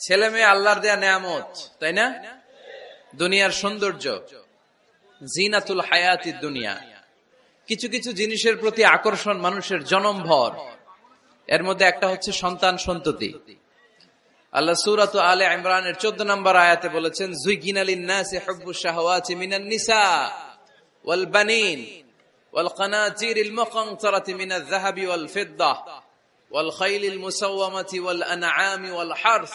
ছেলে মেয়ে আল্লাহর দেয়া নেয়ামত, তাই না? দুনিয়ার সৌন্দর্য। জিনাতুল হায়াতি দুনিয়া। কিছু কিছু জিনিসের প্রতি আকর্ষণ মানুষের জনমভর। এর মধ্যে একটা হচ্ছে সন্তান সন্ততি। আল্লাহ সুরাত আলে ইমরানের চোদ্দ নম্বর আয়াতে বলেছেন নাসি হুব্বু শাহওয়াতি মিনান নিসা ওয়াল বানিন ওয়াল কানাতিরিল মুকানতারাতি মিনাল যাহাবি ওয়াল ফিদ্দা ওয়াল মুসাওয়ামাতি ওয়াল আনআমি ওয়াল হারস।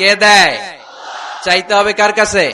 কে দেয়? চাইতে হবে কার কাছে?